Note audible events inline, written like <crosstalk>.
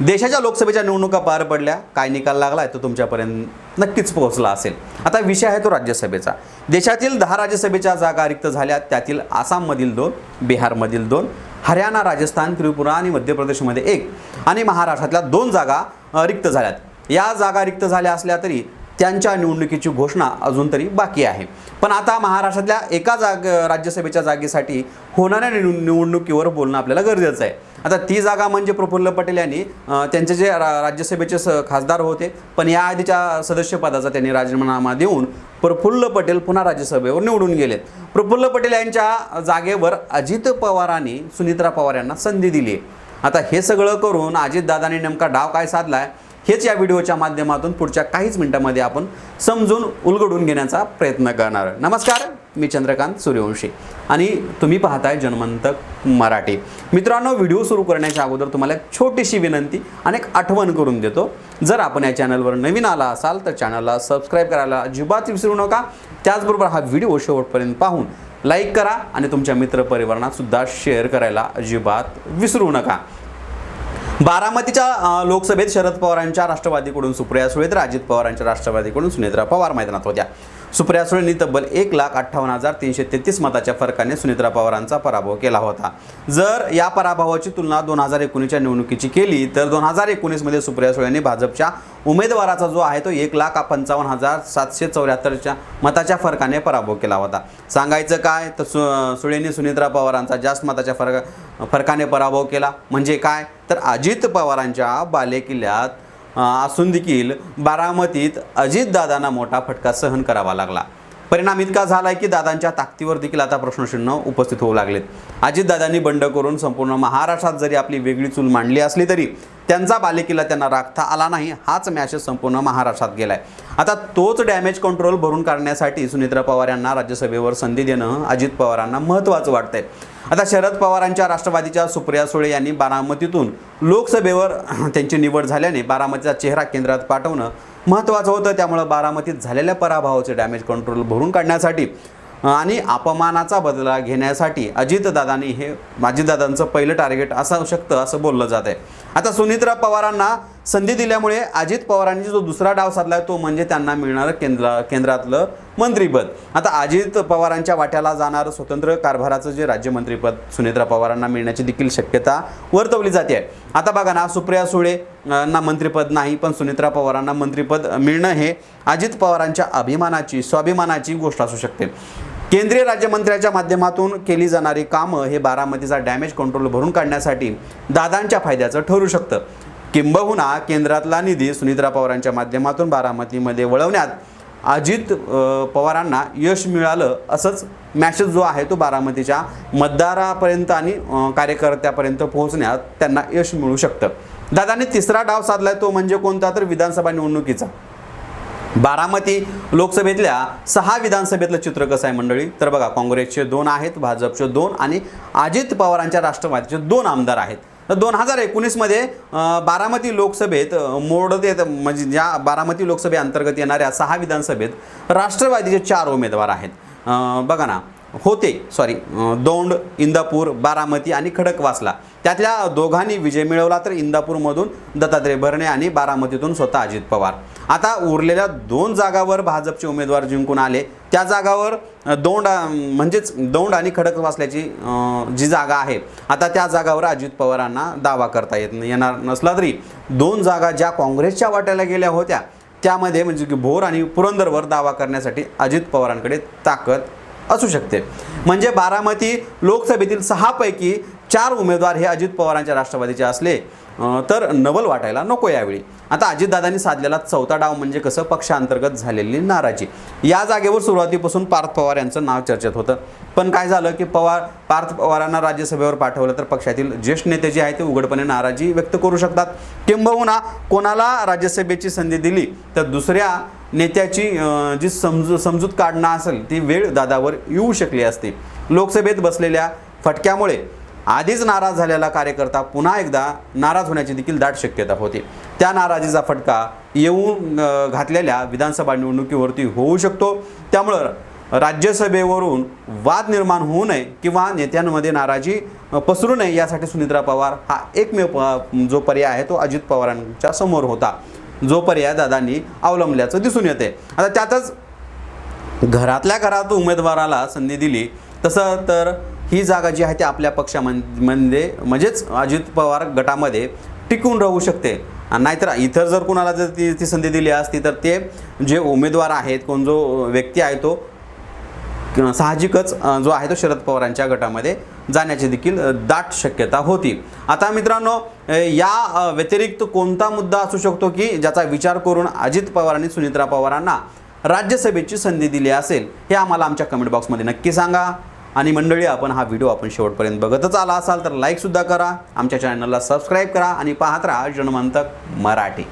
देशाच्या लोकसभेच्या निवडणुका पार पडल्या काय निकाल लागला आहे तो तुमच्यापर्यंत नक्कीच पोहोचला असेल. आता विषय आहे तो राज्यसभेचा. देशातील दहा राज्यसभेच्या जागा रिक्त झाल्या त्यातील आसाममधील दोन बिहारमधील दोन हरियाणा राजस्थान त्रिपुरा आणि मध्य प्रदेशमध्ये एक आणि महाराष्ट्रातल्या दोन जागा रिक्त झाल्यात. या जागा रिक्त झाल्या असल्या तरी त्यांच्या निवडणुकीची घोषणा अजून तरी बाकी आहे. पण आता महाराष्ट्रातल्या एका जाग राज्यसभेच्या जागेसाठी होणाऱ्या निवडणुकीवर बोलणं आपल्याला गरजेचं आहे. आता ती जागा म्हणजे प्रफुल्ल पटेल यांनी त्यांचे जे रा राज्यसभेचे स खासदार होते पण या आधीच्या सदस्यपदाचा त्यांनी राजीनामा देऊन प्रफुल्ल पटेल पुन्हा राज्यसभेवर निवडून गेलेत प्रफुल्ल पटेल यांच्या जागेवर अजित पवारांनी सुनित्रा पवार यांना संधी दिली आहे. आता हे सगळं करून अजितदादांनी नेमका डाव काय साधला आहे हेच या व्हिडिओच्या माध्यमातून पुढच्या काहीच मिनिटांमध्ये आपण समजून उलगडून घेण्याचा प्रयत्न करणार नमस्कार. मी चंद्रकांत सूर्यवंशी. आणि तुम्ही पाहताय जनमंतक मराठी. मित्रांनो व्हिडिओ सुरू करण्याच्या अगोदर तुम्हाला एक छोटीशी विनंती आणि एक आठवण करून देतो. जर आपण या चॅनलवर नवीन आला असाल तर चॅनलला सबस्क्राईब करायला अजिबात विसरू नका. त्याचबरोबर हा व्हिडिओ शेवटपर्यंत पाहून लाईक करा आणि तुमच्या मित्रपरिवारांनासुद्धा शेअर करायला अजिबात विसरू नका. बारामतीच्या लोकसभेत शरद पवारांच्या राष्ट्रवादीकडून सुप्रिया सुळे तर अजित पवारांच्या राष्ट्रवादीकडून सुनेत्रा पवार मैदानात होत्या. सुप्रिया सुळेंनी तब्बल एक लाख अठ्ठावन्न हजार तीनशे तेहतीस मताच्या फरकाने सुनेत्रा पवारांचा पराभव केला होता. जर या पराभवाची तुलना दोन हजार एकोणीसच्या निवडणुकीची केली तर दोन हजार एकोणीसमध्ये सुप्रिया सुळेंनी भाजपच्या उमेदवाराचा जो आहे तो एक लाख पंचावन्न हजार सातशे चौऱ्याहत्तरच्या मताच्या फरकाने पराभव केला होता. सांगायचं काय तर सु सुळेंनी सुनित्रा पवारांचा जास्त मताच्या फरक फरकाने पराभव केला. म्हणजे काय? तर अजित पवारांच्या बालेकिल्ल्यात असून देखील बारामतीत अजितदादांना मोठा फटका सहन करावा लागला. परिणाम इतका झाला की दादांच्या ताकदीवर देखील आता प्रश्नचिन्ह उपस्थित होऊ लागलेत. अजितदादांनी बंड करून संपूर्ण महाराष्ट्रात जरी आपली वेगळी चूल मांडली असली तरी त्यांचा बालेकिल्ला त्यांना राखता आला नाही हाच मॅसेज संपूर्ण महाराष्ट्रात गेलाय. आता तोच डॅमेज कंट्रोल भरून काढण्यासाठी सुनित्रा पवार यांना राज्यसभेवर संधी देणं अजित पवारांना महत्त्वाचं वाटतंय. आता शरद पवारांच्या राष्ट्रवादीच्या सुप्रिया सुळे यांनी बारामतीतून लोकसभेवर <clears throat> त्यांची निवड झाल्याने बारामतीचा चेहरा केंद्रात पाठवणं महत्त्वाचं होतं. त्यामुळं बारामतीत झालेल्या पराभवाचे डॅमेज कंट्रोल भरून काढण्यासाठी आणि अपमानाचा बदला घेण्यासाठी अजितदादांनी हे अजितदादांचं पहिलं टार्गेट असू शकतं असं बोललं जात आहे आता सुनित्रा पवारांना संधी दिल्यामुळे अजित पवारांनी जो दुसरा डाव साधलाय तो म्हणजे त्यांना मिळणारं केंद्र केंद्रातलं मंत्रीपद. आता अजित पवारांच्या वाट्याला जाणारं स्वतंत्र कारभाराचं जे राज्यमंत्रीपद सुनित्रा पवारांना मिळण्याची देखील शक्यता वर्तवली जाते आहे आता बघा ना सुप्रिया सुळे ना मंत्रिपद नाही पण सुनित्रा पवारांना मंत्रिपद मिळणं हे अजित पवारांच्या अभिमानाची स्वाभिमानाची गोष्ट असू शकते. केंद्रीय राज्यमंत्र्याच्या माध्यमातून केली जाणारी कामं हे बारामतीचा डॅमेज कंट्रोल भरून काढण्यासाठी दादांच्या फायद्याचं ठरू शकतं. किंबहुना केंद्रातला निधी सुनित्रा पवारांच्या माध्यमातून बारामतीमध्ये वळवण्यात अजित पवारांना यश मिळालं असंच मॅसेज जो आहे तो बारामतीच्या मतदारापर्यंत आणि कार्यकर्त्यापर्यंत पोहोचण्यात त्यांना यश मिळू शकतं. दादांनी तिसरा डाव साधलाय तो म्हणजे कोणता? तर विधानसभा निवडणुकीचा. बारामती लोकसभेतल्या सहा विधानसभेतलं चित्र कसं आहे मंडळी? तर बघा काँग्रेसचे दोन आहेत भाजपचे दोन आणि अजित पवारांच्या राष्ट्रवादीचे दोन आमदार आहेत. तर दोन हजार एकोणीसमध्ये बारामती लोकसभेत मोडते म्हणजे ज्या बारामती लोकसभेअंतर्गत येणाऱ्या सहा विधानसभेत राष्ट्रवादीचे चार उमेदवार आहेत. बघा ना होते सॉरी दोंड दौंड इंदापूर बारामती आणि खडकवासला. त्यातल्या दोघांनी विजय मिळवला तर इंदापूरमधून दत्तात्रय भरणे आणि बारामतीतून स्वतः अजित पवार. आता उरलेल्या दोन जागावर भाजपचे उमेदवार जिंकून आले. त्या जागावर दोंड दौंड म्हणजेच दौंड आणि खडकवासल्याची जी जागा आहे आता त्या जागावर अजित पवारांना दावा करता येत येणार नसला तरी दोन जागा ज्या काँग्रेसच्या वाट्याला गेल्या होत्या त्यामध्ये म्हणजे की भोर आणि पुरंदरवर दावा करण्यासाठी अजित पवारांकडे ताकद असू शकते. म्हणजे बारामती लोकसभेतील सहापैकी चार उमेदवार हे अजित पवारांच्या राष्ट्रवादीचे असले तर नवल वाटायला नको यावेळी. आता अजितदादांनी साधलेला चौथा डाव म्हणजे कसं? पक्षांतर्गत झालेली नाराजी. या जागेवर सुरुवातीपासून पार्थ पवार यांचं नाव चर्चेत होतं. पण काय झालं की पवार पार्थ पवारांना राज्यसभेवर पाठवलं तर पक्षातील ज्येष्ठ नेते जे आहेत ते उघडपणे नाराजी व्यक्त करू शकतात. किंबहुना कोणाला राज्यसभेची संधी दिली तर दुसऱ्या नेत्याची जी समजू समजूत काढणं असेल ती वेळ दादावर येऊ शकली असते. लोकसभेत बसलेल्या फटक्यामुळे आधीच नाराज झालेला कार्यकर्ता पुन्हा एकदा नाराज होण्याची देखील दाट शक्यता होती. त्या नाराजीचा फटका येऊन घातलेल्या विधानसभा निवडणुकीवरती होऊ शकतो. त्यामुळं राज्यसभेवरून वाद निर्माण होऊ नये किंवा नेत्यांमध्ये नाराजी पसरू नये यासाठी सुनित्रा पवार हा एकमेव प जो पर्याय आहे तो अजित पवारांच्या समोर होता. जो पर्याय दादांनी अवलंबल्याचं दिसून येते. आता त्यातच घरातल्या घरात उमेदवाराला संधी दिली तसं तर ही जागा जी आहे ती आपल्या पक्षामध्ये म्हणजेच अजित पवार गटामध्ये टिकून राहू शकते. नाहीतर इतर जर कुणाला जर ती ती संधी दिली असती तर ते जे उमेदवार आहेत कोण जो व्यक्ती आहे तो साहजिकच जो आहे तो शरद पवारांच्या गटामध्ये जाण्याची देखील दाट शक्यता होती. आता मित्रांनो या व्यतिरिक्त कोणता मुद्दा असू शकतो की ज्याचा विचार करून अजित पवार आणि सुनित्रा पवारांना राज्यसभेची संधी दिली असेल हे आम्हाला आमच्या कमेंट बॉक्समध्ये नक्की सांगा. आणि मंडळी आपण हा व्हिडिओ आपण शेवटपर्यंत बघतच आला असाल तर लाईकसुद्धा करा. आमच्या चॅनलला सबस्क्राईब करा आणि पाहत राहा जनमंतक मराठी.